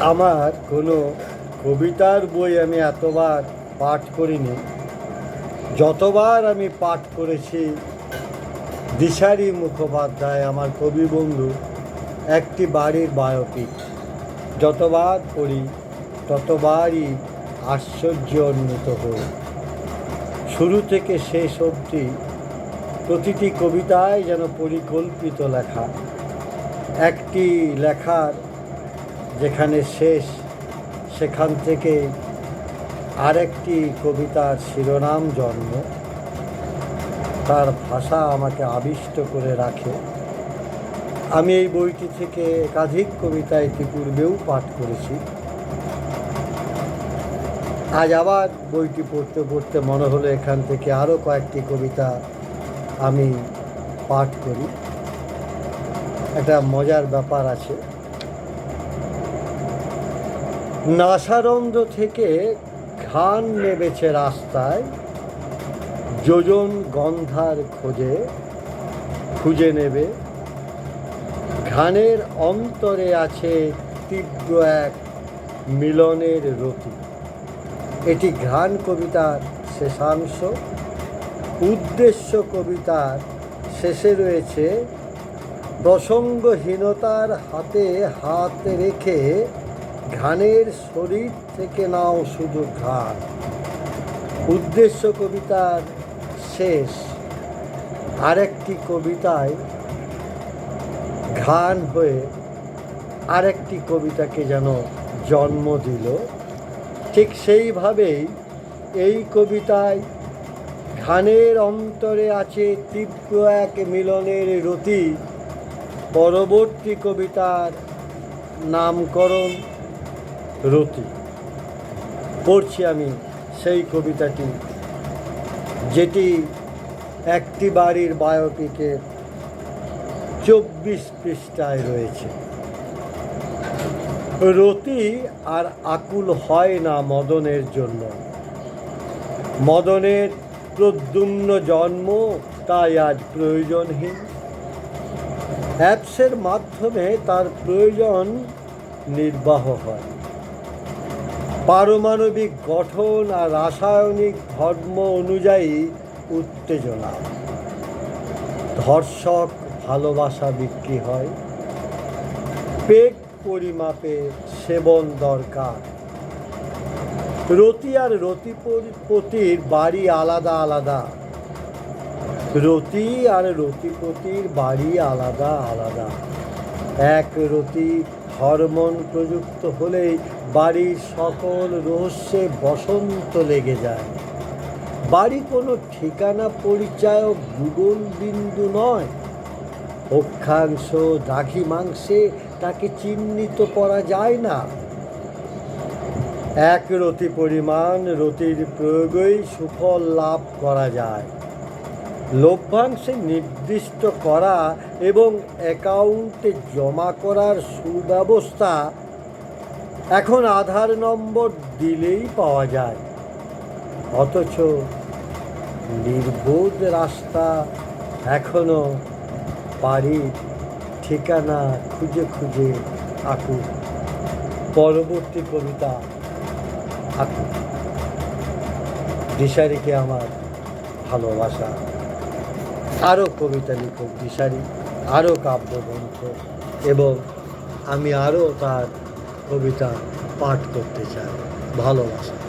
আমার কোনো কবিতার বই আমি এতবার পাঠ করিনি। যতবার আমি পাঠ করেছি, দিশারি মুখোপাধ্যায় আমার কবি বন্ধু, একটি বাড়ির বায়োপিক। যতবার পড়ি, ততবারই আশ্চর্যান্বিত হই। শুরু থেকে শেষ অবধি প্রতিটি কবিতায় যেন পরিকল্পিত লেখা। একটি লেখার যেখানে শেষ, সেখান থেকে আরেকটি কবিতার শিরোনাম জন্ম। তার ভাষা আমাকে আবিষ্ট করে রাখে। আমি এই বইটি থেকে একাধিক কবিতা ইতিপূর্বেও পাঠ করেছি। আজ আবার বইটি পড়তে পড়তে মনে হলো এখান থেকে আরও কয়েকটি কবিতা আমি পাঠ করি। একটা মজার ব্যাপার আছে। নাসারন্ধ্র থেকে ঘান নেবেছে রাস্তায়। যোজন গন্ধার খোঁজে খুঁজে নেবে। ঘানের অন্তরে আছে তীব্র এক মিলনের রতি। এটি ঘ্রাণ কবিতার শেষাংশ। উদ্দেশ্য কবিতার শেষে রয়েছে, প্রসঙ্গহীনতার হাতে হাত রেখে ঘানের শরীর থেকে নাও শুধু ঘান উদ্দেশ্য কবিতার শেষ। আরেকটি কবিতায় ঘান হয়ে আরেকটি কবিতাকে যেন জন্ম দিল। ঠিক সেইভাবেই এই কবিতায় ঘানের অন্তরে আছে তীব্র এক মিলনের রতি। পরবর্তী কবিতার নামকরণ রতি। পড়ছি আমি সেই কবিতাটি, যেটি একটি বাড়ির বায়োপিকে চব্বিশ পৃষ্ঠায় রয়েছে। রতি আর আকুল হয় না মদনের জন্য। মদনের প্রদ্যুম্ন জন্ম তাই আজ প্রয়োজনহীন। অ্যাপসের মাধ্যমে তার প্রয়োজন নির্বাহ হয়। পারমাণবিক গঠন আর রাসায়নিক ধর্ম অনুযায়ী উত্তেজনা। ধর্ষক ভালোবাসা বিক্রি হয়। পেট পরিমাপে সেবন দরকার। রতি আর রতিপতির বাড়ি আলাদা আলাদা। রতি আর রতিপতির বাড়ি আলাদা আলাদা। এক রতি হরমোন প্রযুক্ত হলেই বাড়ির সকল রহস্যে বসন্ত লেগে যায়। বাড়ি কোনো ঠিকানা পরিচায়ক গুগল বিন্দু নয়। অক্ষাংশ দাঘি মাংসে তাকে চিহ্নিত করা যায় না। এক রতি পরিমাণ রতির প্রয়োগেই সুফল লাভ করা যায়। লভ্যাংশে নির্দিষ্ট করা এবং অ্যাকাউন্টে জমা করার সুব্যবস্থা এখন আধার নম্বর দিলেই পাওয়া যায়। অথচ নির্বোধ রাস্তা এখনও বাড়ির ঠিকানা খুঁজে খুঁজে আঁকুন। পরবর্তী কবিতা আঁকুন। দিশারিকে আমার ভালোবাসা। আরও কবিতা লিখুক দিশারি আরও কাব্যগ্রন্থ এবং আমি আরও তার কবিতা পাঠ করতে চাই। ভালোবাসা।